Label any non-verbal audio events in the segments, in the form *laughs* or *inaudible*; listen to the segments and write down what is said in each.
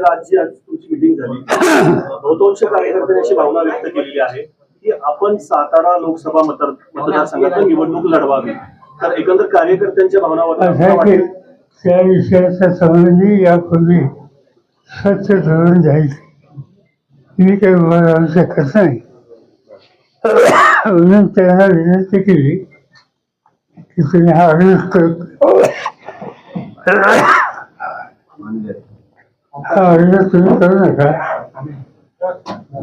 राष्ट्रवादीला आज जी आज तुमची मिटिंग झाली. बहुतांश कार्यकर्त्यांनी अशी भावना व्यक्त केलेली आहे की आपण सातारा लोकसभा मतदार मतदारसंघातून निवडणूक लढवावी. तर एकंदर कार्यकर्त्यांच्या आहे की त्या विषयाचा संबंधी यापूर्वी स्वच्छ धरून जायचे मी काही राहू शकत नाही. म्हणून त्यांना विनंती केली की तुम्ही हा अर्ज कर. हा अर्ज तुम्ही करू नका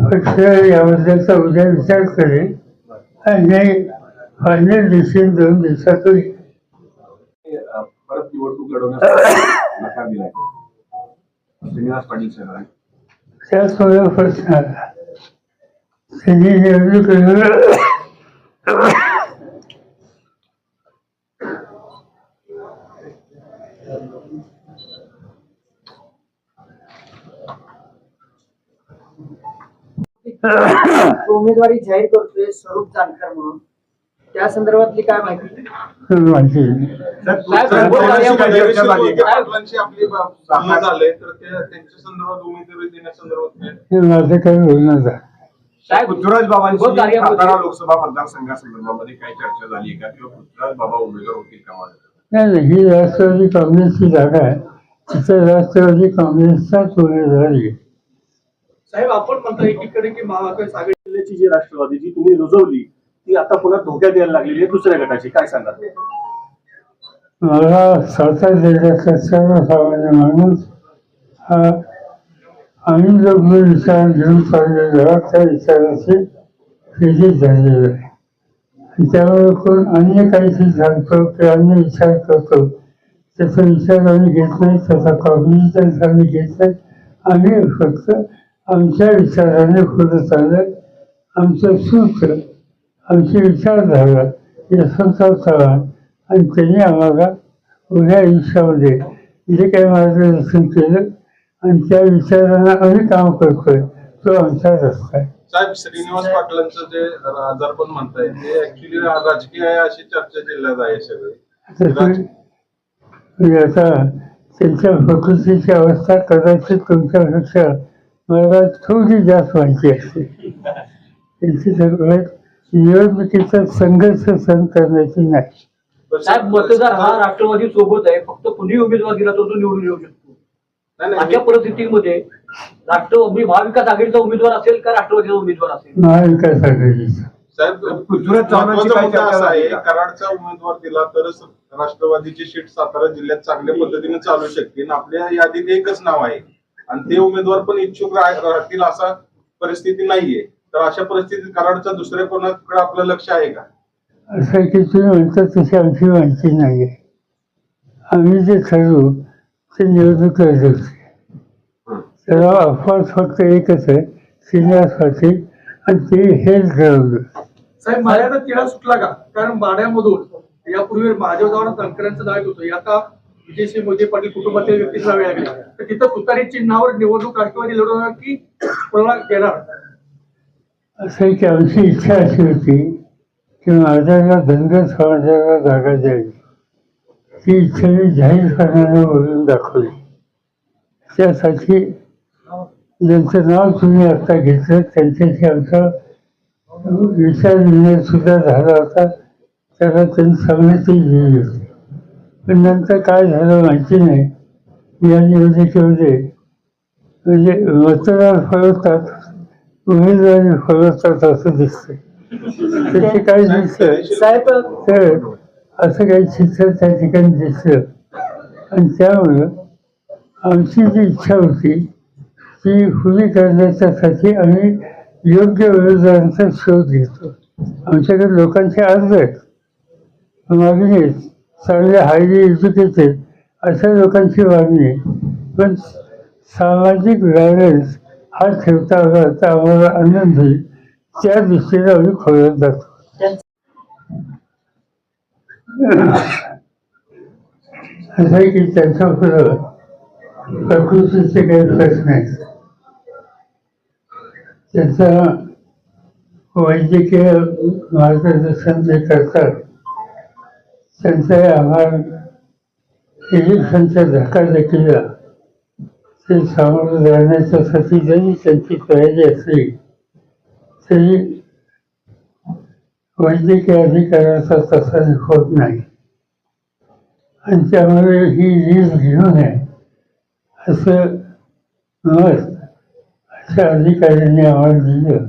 पक्ष याबद्दलचा उद्या विचार करेल आणि फायनल डिसिजन दोन दिवसात होईल परत निवडणूक त्याच मला प्रश्न आला त्यांनी निवडणूक *coughs* उमेदवारी जाहीर करतोय स्वरूप जानकर म्हणून. त्या संदर्भातली काय माहिती? माहिती. ते? हे काही साहेब पृथ्वीराज बाबांची सातारा लोकसभा मतदारसंघासंदर्भामध्ये काय चर्चा झाली का? किंवा पृथ्वीराज बाबा उमेदवार होतील का नाही नाही ही राष्ट्रवादी काँग्रेसची जागा आहे. तिथं राष्ट्रवादी काँग्रेसचाच उमेदवार आहे साहेब आपण म्हणता एकीकडे की महाकाय आघाडी जिल्ह्याची जी राष्ट्रवादी जी तुम्ही रुजवली ती आता पुन्हा धोक्यात यायला लागलेली आहे दुसऱ्या गटाची. काय सांगाल? मला सातारा जिल्ह्यातला सर्वसामान्य माणूस हा आम्ही जो विचार घेऊन चालले त्या विचाराशी प्रेरित झालेलं आहे. त्यामुळे कोण अन्य काहीतरी सांगतो किंवा अन्य विचार करतो. त्याचा विचार आम्ही घेत नाही त्याचा कॉग्निशन्स आम्ही घेत नाही. आम्ही फक्त आमच्या विचाराने पुढे चालत आमचं सूत्र आमची विचारधारा यशवंतराव चव्हाण आणि त्यांनी आम्हाला उद्या आयुष्यामध्ये जे काही मार्गदर्शन केलं आणि त्या विचारांना आम्ही काम करतोय तो आमचा रस्ता आहे. साहेब श्रीनिवास पाटलांचं जे आजारपण म्हणताय ते ऍक्च्युली राजकीय आहे अशी चर्चा जिल्ह्यात आहे सगळी. म्हणजे आता त्यांच्या प्रकृतीची अवस्था कदाचित तुमच्यापेक्षा मला थोडी जास्त माहिती असते. त्यांची सगळ्यात निवडणुकीचा संघर्ष सहन करण्याची नाही. साहेब मतदार हा राष्ट्रवादी सोबत आहे. फक्त कुणी उमेदवार दिला तर तो निवडून येऊ शकतो. नाही, नाही, अशा परिस्थितीमध्ये राष्ट्रवादी महाविकास आघाडीचा उमेदवार असेल का राष्ट्रवादीचा उमेदवार असेल? महाविकास आघाडीचा. साहेब? कराडचा उमेदवार दिला तरच राष्ट्रवादीची सीट सातारा जिल्ह्यात चांगल्या पद्धतीने चालू शकते. आणि आपल्या यादीत एकच नाव आहे. आणि ते उमेदवार पण इच्छुक राह- राहतील असा परिस्थिती नाहीये. तर अशा परिस्थितीत कराडचा दुसऱ्या कोणाकडे आपलं लक्ष आहे का? असं की तुम्ही म्हणता तशी आमची माहिती नाही आहे आम्ही जे ठरवू ते निवडणूक त्याला अफवा फक्त एकच आहे श्रीनिवास पाटील आणि ते हेच ठरवलं. साहेब माझ्याकडे तिळा सुटला का? कारण माड्यामधून यापूर्वी महादेवदावाला तंकरांचं नाव येत होतं. आता विजयसिंह मोदी पाटील कुटुंबातील व्यक्तीला वेळ यायला तर तिथं तुतारी चिन्हावर निवडणूक राष्ट्रवादी लढवणार की कोणाला देणार? असं आहे आमची इच्छा अशी होती की माझ्याला धनगर समाजाला जागा द्यावी. ती इच्छा मी जाहीर करण्याने बोलून दाखवली. त्यासाठी ज्यांचं नाव तुम्ही आता घेतलं त्यांच्याशी आमचा विचार निर्णय सुद्धा झाला होता. त्याला त्यांनी संमती दिली होती पण नंतर काय झालं माहिती नाही. या निवडणुकीमध्ये म्हणजे मतदार फळवतात उमेदवारी फळवतात असं दिसतंय. त्याचे काय दिसतं तर असं काही चित्र त्या ठिकाणी दिसलं. आणि त्यामुळं आमची जी इच्छा होती ती खुली करण्याच्यासाठी आम्ही योग्य उमेदवारांचा शोध घेतो. आमच्याकडे लोकांचे अर्ज आहेत. मागणी आहेत. चांगले हायली एज्युकेटेड अशा लोकांची मागणी पण सामाजिक बॅलन्स हा ठेवता आला तर आम्हाला आनंद होईल त्या दृष्टीने आम्ही खोलत जातो. असं आहे की त्यांच्या पुढं प्रकृतीचे काही प्रश्न आहेत. त्याचा वैद्यकीय मार्गदर्शन जे करतात त्यांचा आम्हाला इलेक्शनचा धक्का देखील ते सामोरं जाण्याच्यासाठी जरी त्यांची तयारी असली. तरी वैद्यकीय अधिकाऱ्याचा तसा होत नाही. आणि त्यामुळे ही लीज घेऊ नये असं मत अशा अधिकाऱ्यांनी आम्हाला दिलं.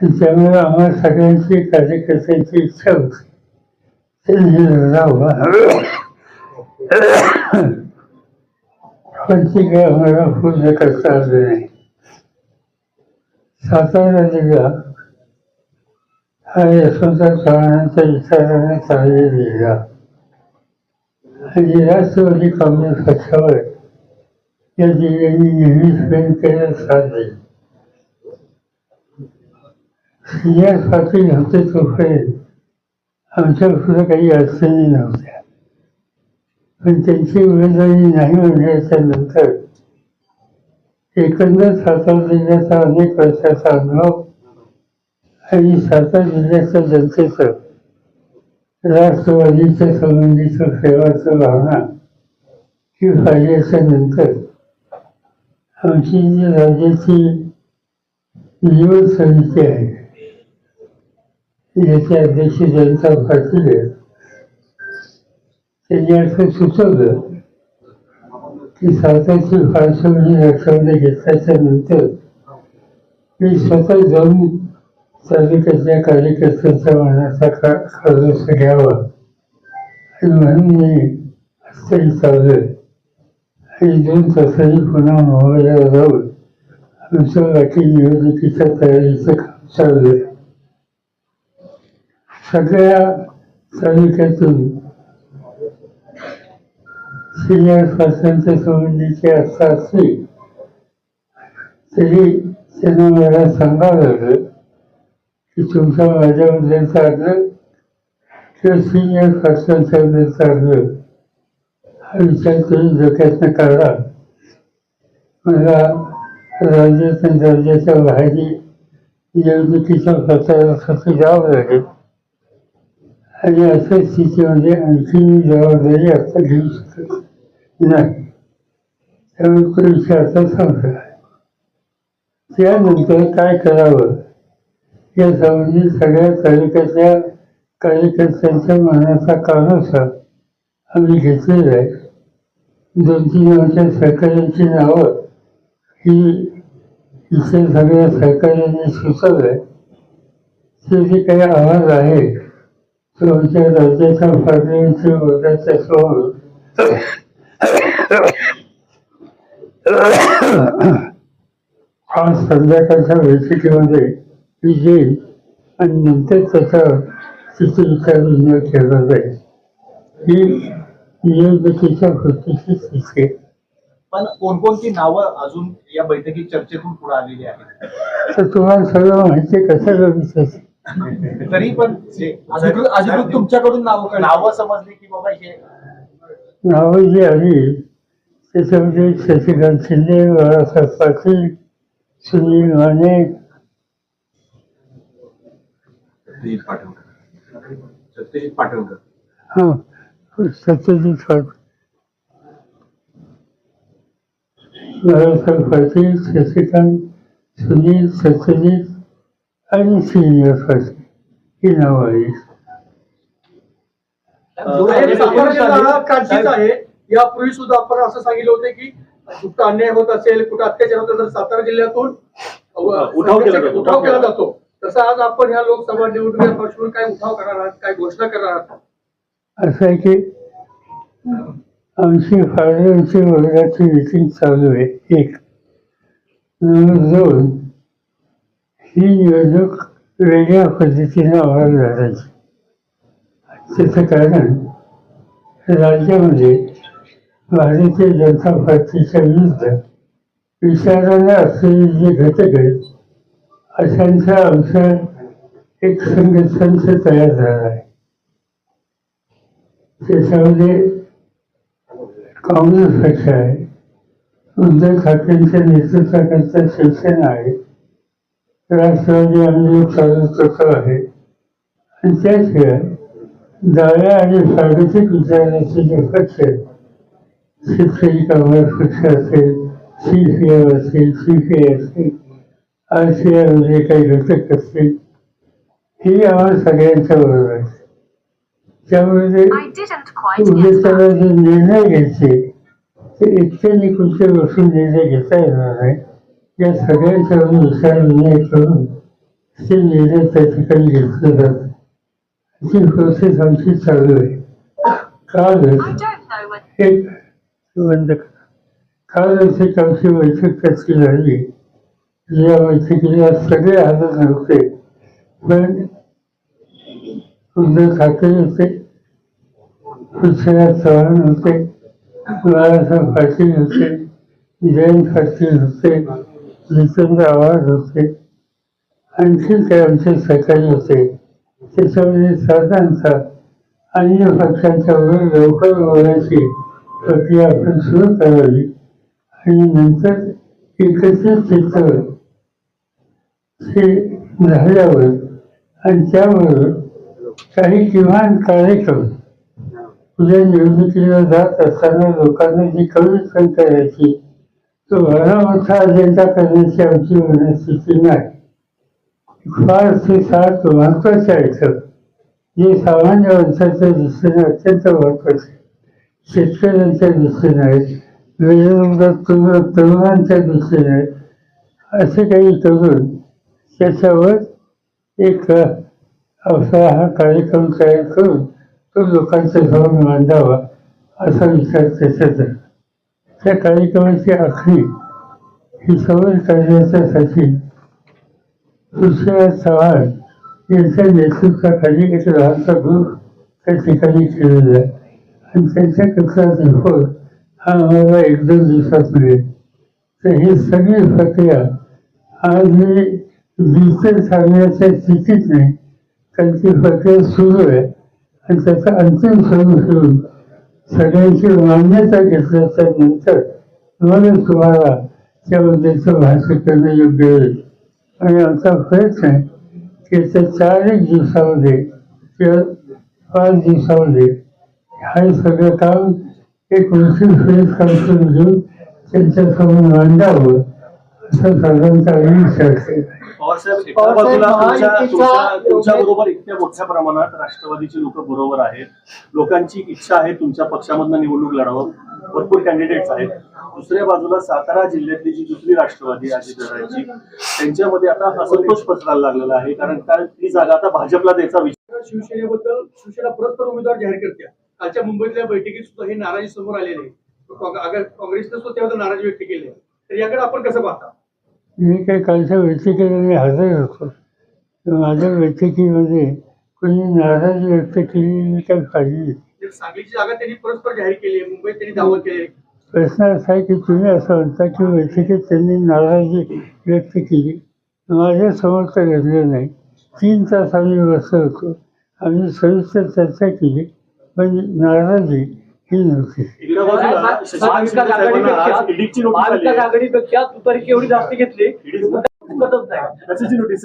आणि त्यामुळे आम्हाला सगळ्यांची कार्यकर्त्यांची इच्छा होती. त्यांनी लढावं पण ती काही आम्हाला पूर्ण करता आलं नाही सातारा जिल्हा हा यशवंत चव्हाणांच्या विचाराने चाललेला जिल्हा आणि राष्ट्रवादी काँग्रेस पक्षावर या जिल्ह्यांनी आमच्या पुढे काही अडचणी नव्हत्या. पण त्यांची उमेदवारी नाही म्हणल्याच्या नंतर एकंदर सातारा जिल्ह्याचा अनेक वर्षाचा अनुभव आणि सातारा जिल्ह्याच्या जनतेचं राष्ट्रवादीच्या संबंधीचं सेवाचं भावना ही फायद्याच्या नंतर आमची जी राज्याची निवड समिती आहे याचे अध्यक्ष जयंत पाटील त्यांनी असं सुचवलं की सातारची पार्श्वभूमी राष्ट्रवादी म्हणजे घेतल्याच्या नंतर मी स्वतः जाऊन तालुक्यातल्या कार्यकर्त्यांच्या मनाचा का खरंच घ्यावा आणि म्हणून मी हस्तही चाललं आणि दोन तासांनी पुन्हा मुंबईला जाऊन आमच्या बाकी निवडणुकीच्या तयारीचं काम चाललं आहे सगळ्या तालुक्यातून सिनियर स्वातंत्र्य संबंधीचे असता. असले तरी त्यांना मला सांगावं लागलं की तुमचा माझ्याबद्दल चाललं किंवा सिनियर स्वातंत्र्याबद्दल चाललं हा विचार करून डोक्यातनं काढा. मला राज्यात राज्याच्या बाहेरही निवडणुकीच्या प्रचारासाठी जावं लागेल. आणि अशा स्थितीमध्ये म्हणजे आणखी मी जबाबदारी आता घेऊ शकत नाही. त्यामुळे तो विषय आता त्यानंतर काय करावं? या संबंधी सगळ्या तालुक्याच्या कार्यकर्त्यांच्या मनाचा कानोसा आम्ही घेतलेला आहे. दोन तीन आमच्या सहकाऱ्यांची नावं ही इथे सगळ्या सहकाऱ्यांनी सुचवलं आहे ते जे काही आवाज आहे आमच्या राज्याच्या पातळीवरच्या वर्गाच्या समोर आज संध्याकाळच्या बैठकीमध्ये विजयी आणि नंतर त्याचा केला जाईल ही निवडणुकीच्या कृतीची स्थिती आहे पण कोणकोणती नावं अजून या बैठकीत चर्चेतून पुढे आलेली आहेत? तर तुम्हाला सगळं माहिती आहे कशाला विचारते *laughs* तरी पण जे अधिकृत तुमच्याकडून नावं नावं समजली की बाबा हे नावं जी आली त्याच्यामध्ये शशिकांत शिंदे बाळासाहेब पाटील सुनील माने. सत्यजित हां सत्यजित पाटील बाळासाहेब पाटील शशिकांत सुनील सत्यजित. आणि श्रीनिवास पाटील ही नावं हा आहे. यापूर्वी सुद्धा आपण असं सांगितलं होतं की कुठं अन्याय होत असेल कुठं अत्याचार होत असेल तर सातारा जिल्ह्यातून उठाव केला जातो. उठाव केला जातो. तसं आज आपण ह्या लोकसभा निवडणुकीच्या पार्श्वभूमीवर काय उठाव करणार आहात काय घोषणा करणार आहात? असं आहे की आमची फाळव्यांची वर्गाची मीटिंग चालू आहे. एक. नंबर दोन. ही निवडणूक वेगळ्या पद्धतीनं आम्हाला झाल्याची त्याचं कारण राज्यामध्ये भारतीय जनता पार्टीच्या विरुद्ध विचाराने असलेले जे घटक आहेत अशांचा आमचा एक संघटनच तयार झाला आहे त्याच्यामध्ये काँग्रेस पक्ष आहे उद्धव ठाकरेंच्या नेतृत्वाकरता शिवसेना आहे राष्ट्रवादी आम्ही कार्यकर्ता आहे. आणि त्याशिवाय डाव्या आणि प्रादेशिक विचाराचे जे पक्ष आहेत शेतकरी कामगार पक्ष असेल सी पी एम असतील सी पी आय असतील आर सी आयमध्ये काही घटक असतील ही आम्हाला सगळ्यांच्या बरोबर आहे. त्यामुळे उद्देशाला. जे निर्णय घ्यायचे ते एकट्याने कुठच्या गोष्टी निर्णय घेता येणार नाही. या सगळ्यांच्या विचार निर्णय करून ते निर्णय त्या ठिकाणी घेतले जातात ती प्रोसेस आमची चालू आहे. काल I don't know when. एक बंद कालच एक आमची बैठक त्याची झाली. या बैठकीला सगळे हजर नव्हते पण उद्धव ठाकरे होते. पृथ्वीराज चव्हाण होते. बाळासाहेब पाटील होते. जयंत पाटील होते. जितेंद्र आवाज होते. आणखी काही आमचे सकाळी होते. त्याच्यामध्ये साधारणतः अन्य पक्षांच्या लवकर बोलायची प्रक्रिया आपण सुरू करावी. आणि नंतर एकत्रित चित्र हे झाल्यावर आणि त्यावर काही किमान कार्यक्रम उद्या निवडणुकीला जात असताना लोकांना जी कविता करायची तो भला मोठा अजेंडा करण्याची आमची मनस्थिती नाही फार ते तो महत्त्वाचे आहेत जे सामान्य माणसाच्या दृष्टीने अत्यंत महत्त्वाचे शेतकऱ्यांच्या दृष्टीने आहेत वेगवेगळ्या तरुणांच्या दृष्टीने आहेत असे काही तरुण त्याच्यावर एक असा हा कार्यक्रम तयार करून तो लोकांच्या समोर मांडावा असा विचार त्याच्यात आहे त्या कार्यक्रमाची आखणी ही सवय करण्याच्यासाठी पृथ्वीराज चव्हाण यांच्या नेतृत्वाखाली एक लहानसा ग्रुप त्या ठिकाणी केलेला आहे. आणि त्यांच्याकडचा रिपोर्ट हा आम्हाला एक दोन दिवसात मिळेल. तर ही सगळी प्रक्रिया आज मी डिजिटल सांगण्याच्या स्थितीत नाही. त्यांची प्रक्रिया सुरू आहे. आणि त्याचं अंतिम स्वरूप घेऊन सगळ्यांची मान्यता घेतल्याच्या नंतर मला तुम्हाला त्याबद्दलचं भाष्य करणं योग्य होईल. आणि आमचा प्रयत्न आहे की त्या चार एक दिवसामध्ये किंवा पाच दिवसामध्ये हे सगळं काम एक उशीर फेस करून घेऊन त्यांच्यासमोर मांडावं असं साधारणतः विचार केला बरोबर इतक्या मोठ्या प्रमाणात राष्ट्रवादीची लोक बरोबर आहेत. लोकांची इच्छा आहे तुमच्या पक्षामधनं निवडणूक लढावं. भरपूर कॅन्डिडेट्स आहेत. दुसऱ्या बाजूला सातारा जिल्ह्यातली जी दुसरी राष्ट्रवादी अजितदादांची त्यांच्यामध्ये आता असंतोष पसरायला लागलेला आहे. कारण काय ती जागा आता भाजपला द्यायचा विचार शिवसेनेबद्दल शिवसेना परस्पर उमेदवार जाहीर करते. कालच्या मुंबईतल्या बैठकीत सुद्धा ही नाराजी समोर आलेली. आहे काँग्रेसनं सुद्धा त्याबद्दल नाराजी व्यक्त केली. आहे तर याकडे आपण कसं पाहता? मी काही कालच्या बैठकीला मी हजर होतो. माझ्या बैठकीमध्ये कोणी नाराजी व्यक्त केली मी काही पाहिली नाही. सांगलीची जागा त्यांनी परस्पर जाहीर केली आहे मुंबईत त्यांनी दावा केली. आहे प्रश्न असा आहे की तुम्ही असं म्हणता की बैठकीत त्यांनी नाराजी व्यक्त केली. माझ्यासमोर तर घडलं नाही. तीन तास आम्ही बसलो होतो. आम्ही सविस्तर चर्चा केली. पण नाराजी ही महाविकास. आघाडीपेक्षा तुतारीची एवढी जास्त घेतली? नाही. नोटीस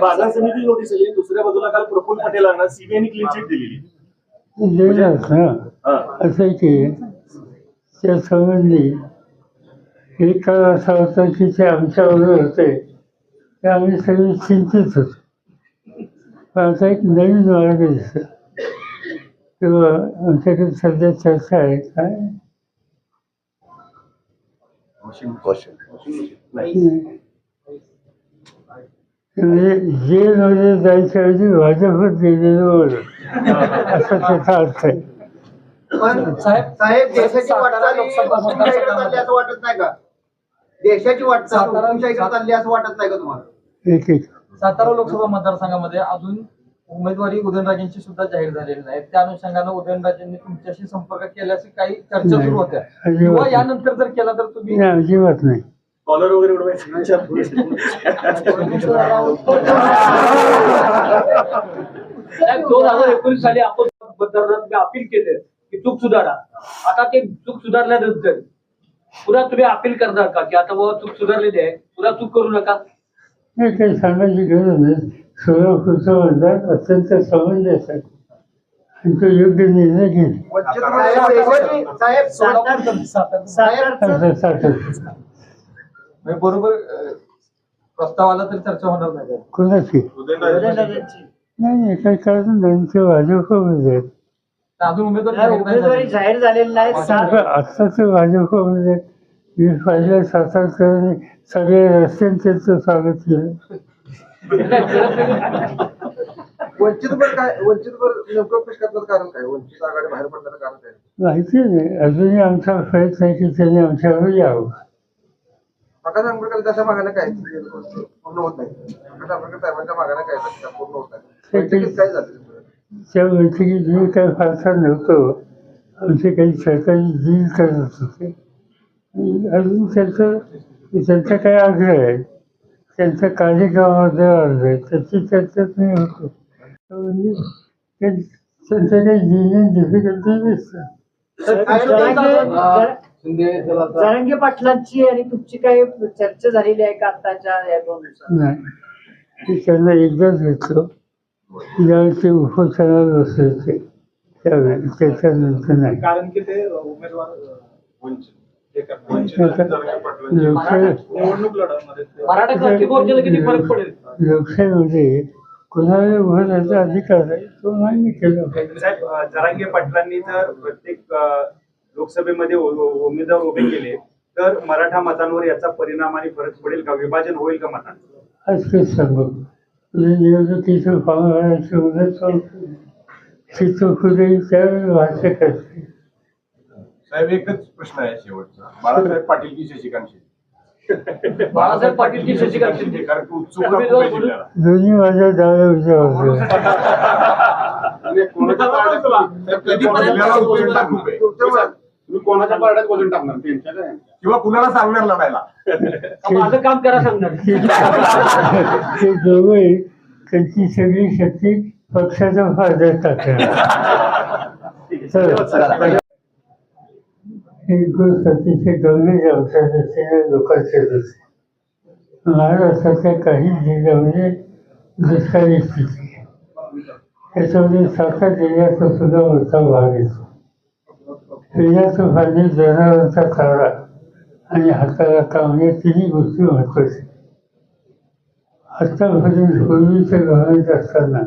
बाजार समिती. नोटीस आली दुसऱ्या बाजूला काल प्रफुल्ल पटेलांना सीबीआयने क्लीन चिट दिलेली. हा. असं की त्या संबंधी एक काळ असा होता. की ते आमच्याबरोबर होते ते आम्ही सगळे चिंतित होतो. आता एक नवीन मार्ग दिसतो आमच्याकडे सध्या चर्चा आहे काय? नाही. म्हणजे जेलमध्ये भाजपत गेलेलं बरं असा त्याचा अर्थ आहे. पण साहेब साहेब देशाची वाटचाल चालली असं वाटत नाही का? देशाची वाटचाल हुकुमशाहीकडे चालली असं वाटत नाही का तुम्हाला? एक एक. सातारा लोकसभा मतदारसंघामध्ये अजून उमेदवारी उदयनराजेंची सुद्धा जाहीर झालेली नाही. त्या अनुषंगानं उदयनराजेंनी तुमच्याशी संपर्क केल्याची काही चर्चा. सुरू होत्या. किंवा. यानंतर जर केला तर तुम्ही? नाही अजिबात नाही. कॉलर वगैरे उडवायचं दोन हजार एकोणीस साली आपण मतदारांना अपील केले की चूक सुधारा. आता ते चूक सुधारल्यानंतर पुन्हा तुम्ही अपील करणार का? की आता बाबा चूक सुधारलेली आहे पुन्हा चूक करू नका? नाही काही सांगायची गरज नाही. मतदार अत्यंत आहे आणि तो योग्य निर्णय घेईल. म्हणजे बरोबर अं, प्रस्ताव आला तर चर्चा होणार नाही. त्यात. कोणाची? उदयनराजे नाही नाही काही कारण त्यांचे भाजपमध्ये आहेत. तर अजून उमेदवार जाहीर नाही उमेदवारी झाले. जाहीर झालेली नाही. सात आत्ताच भाजपमध्ये मी पाहिलं सातारकरांनी सगळ्या रस्त्याने त्यांचं स्वागत केलं. *laughs* वंचितवर काय? नेमकं कारण काय? वंचित आघाडी बाहेर पडण्याचं कारण काय? माहिती नाही अजूनही आमचा प्रयत्न आहे की त्यांनी आमच्यावर यावं. प्रकाश आंबेडकर त्याच्या मागण्या काय? पूर्ण होत नाही. प्रकाश आंबेडकर साहेबांच्या मागण्या काय? पूर्ण होत नाही. काय झालं? त्या बैठकीत मी काही फारसा नव्हतो आमचे काही सरकारी डील करत होते. अजून त्यांचं त्यांचा काही आग्रह आहे. त्यांचा कार्यक्रमामध्ये अर्ज आहे त्याची चर्चाच नाही होतो. म्हणजे ते- त्यांचं काही डिलिंग डिफिकल्टी दिसतं जरांगे पाटलांची आणि तुमची काही चर्चा झालेली आहे का आताच्या या दोन दिवसात? नाही. मी त्यांना एकदाच भेटलो. ज्यावेळी ते उपोषणाला बसले होते त्यावेळी त्याच्यानंतर नाही. कारण की ते उमेदवार निवडणूक लढवणार लोकशाहीमध्ये कोणाला उभं राहायचा अधिकार आहे तो मान्य केला साहेब जरांगे पाटलांनी जर प्रत्येक लोकसभेमध्ये उमेदवार उभे केले तर मराठा मतांवर याचा परिणाम आणि फरक पडेल का? विभाजन होईल का मतांचं? आज काय सांगू. म्हणजे निवडणुकीचं चौकडी त्यावेळी भाषा करते साहेब एकच प्रश्न आहे शेवटचा. बाळासाहेब पाटील की शशिकांत शिंदे? *laughs* बाळासाहेब पाटील की शशिकांत शिंदे? कारण की उत्सुकता खूप उमेदवार आहे म्हणून- जिल्ह्याला. दोन्ही माझ्या डाव्या उजव्या होत्या आणि कोणाच्या पारड्यात- साहेब, कधीपर्यंत जिल्ह्याला वजन टाकू आहे? तुम्ही कोणाच्या पारड्यात वजन टाकणार? त्यांच्या काय? किंवा कुणाला सांगणार लढायला? *laughs* माझं काम करा सांगणार? *laughs* ते दोघे त्यांची सगळी शक्ती पक्षाच्या फायद्यात टाकणार. एक गोष्ट अतिशय गंभीर अवसर असलेल्या लोकांचे असते महाराष्ट्राच्या काही जिल्ह्यामध्ये म्हणजे दुष्काळी स्थिती. आहे त्याच्यामध्ये सातारा जिल्ह्याचा सुद्धा मोठा भाग येतो. पिण्याचं पाणी म्हणजे जनावरांचा चारा आणि हाताला काम या तिन्ही गोष्टी महत्त्वाच्या आतापर्यंत पूर्वीचं गव्हर्नमेंट असताना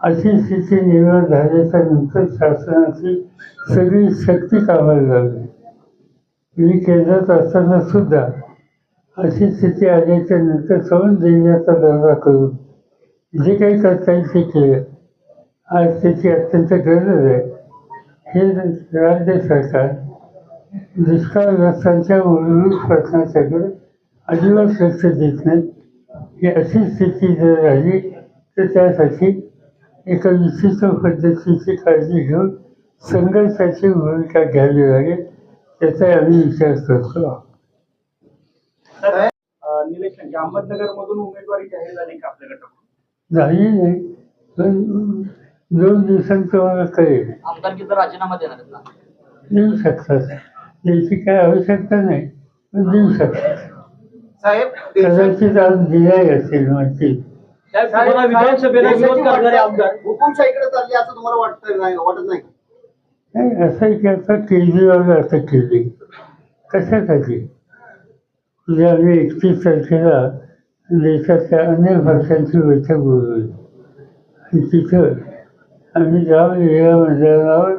अशी स्थिती निर्माण झाल्याच्यानंतर शासनाची सगळी शक्ती कामाला लागली. मी केंद्रात असताना सुद्धा अशी स्थिती आल्याच्यानंतर सवन देण्याचा दौरा करून जे काही करता येईल ते केलं. आज त्याची अत्यंत गरज आहे. हे राज्य सरकार दुष्काळग्रस्तांच्या मूलभूत प्रश्नाच्याकडे अजिबात लक्ष देत नाही. ही अशी स्थिती जर राहिली तर त्यासाठी एका विशिष्ट पद्धतीची काळजी घेऊन संघर्षाची भूमिका घ्यावी लागेल त्याचा आम्ही विचार करतो. निलेश अहमदनगर मधून उमेदवारी जाहीर झाली का आपल्या गटाकडून झाली नाही. पण दोन दिवसांत तुम्हाला कळेल. आमदारकीचा राजीनामा देणार आहेत ना? देऊ शकतात. त्याची काय आवश्यकता नाही पण देऊ शकतात. साहेब कदाचित आज दिलाय असेल माहिती साहेब तुम्हाला विधानसभेला विरोध करणारे आमदार. हुकुमशाहीकडे चालली असं तुम्हाला वाटत नाही वाटत नाही नाही असं की आता केजरीवाल असं केली कशासाठी उद्या आम्ही एकतीस तारखेला देशातल्या अनेक भाषांची बैठक बोलवली. आणि तिथं आम्ही गाव वेगळ्या मंडळावर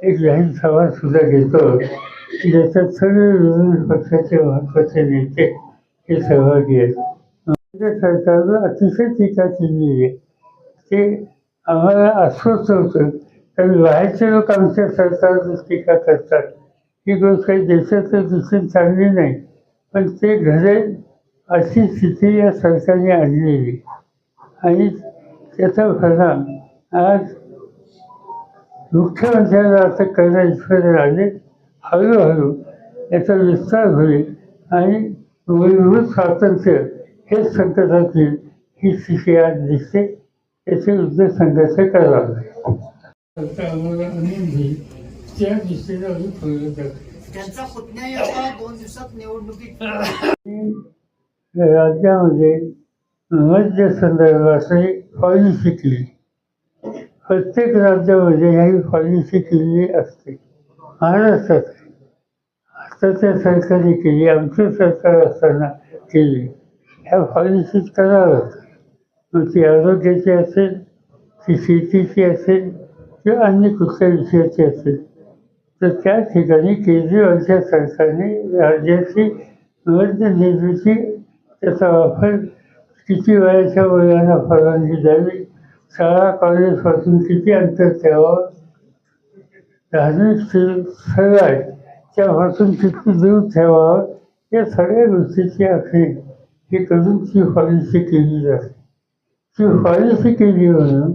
एक जाहीर सभा सुद्धा घेतो ज्याच्यात सगळे विरोधी पक्षाचे महत्त्वाचे नेते हे सहभागी आहेत. राज्य सरकारनं अतिशय टीका केली आहे. ते आम्हाला अस्वस्थ होतं कारण बाहेरचे लोक आमच्या सरकारवर टीका करतात? ही गोष्ट काही देशाच्या दृष्टीने चांगली नाही पण ते घडेल अशी स्थिती या सरकारने आणलेली. आणि त्याचा परिणाम आज मुख्यमंत्र्यांना असं करणं इथपर्यंत आले हळूहळू याचा विस्तार होईल आणि मूलभूत स्वातंत्र्य हेच संकटात येईल ही स्थिती आज दिसते याचे युद्ध संघर्ष करावा. लागेल आम्हाला आनंद होईल त्या दिशेने आम्ही जातो त्यांचा पुतण्या आता दोन दिवसात निवडणुकीत. राज्यामध्ये मद्य संदर्भातली पॉलिसी शिकली. प्रत्येक राज्यामध्ये ह्याही पॉलिसी केलेली असते. महाराष्ट्रात आहे. आताच्या सरकारने केली आमचं सरकार असताना केली. ह्या पॉलिसीज कराव्या लागतात मग ती आरोग्याची असेल ती शेतीची असेल किंवा अन्य कुठल्या विषयाची असेल तर त्या ठिकाणी केजरीवालच्या सरकारने राज्याची निवड निर्मिती त्याचा वापर किती वयाच्या वयाला परवानगी द्यावी शाळा कॉलेजपासून किती अंतर ठेवावं धार्मिक स्थळ स्थळ आहे त्यापासून किती दूर ठेवावं या सगळ्या गोष्टीची आखणी हे करून ती पॉलिसी केली जाते ती पॉलिसी केली म्हणून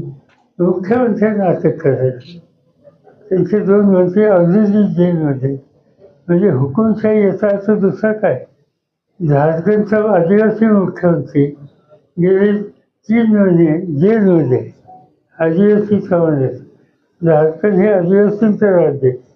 मुख्यमंत्र्यांना नाटक करायचं. त्यांचे दोन मंत्री ऑलरेडी जेलमध्ये म्हणजे हुकुमशाही याचा अर्थ दुसरा काय? झारखंडचा आदिवासी मुख्यमंत्री गेले तीन महिने जेलमध्ये आदिवासी समाजात म्हणजे. झारखंड हे आदिवासींचं राज्य आहे.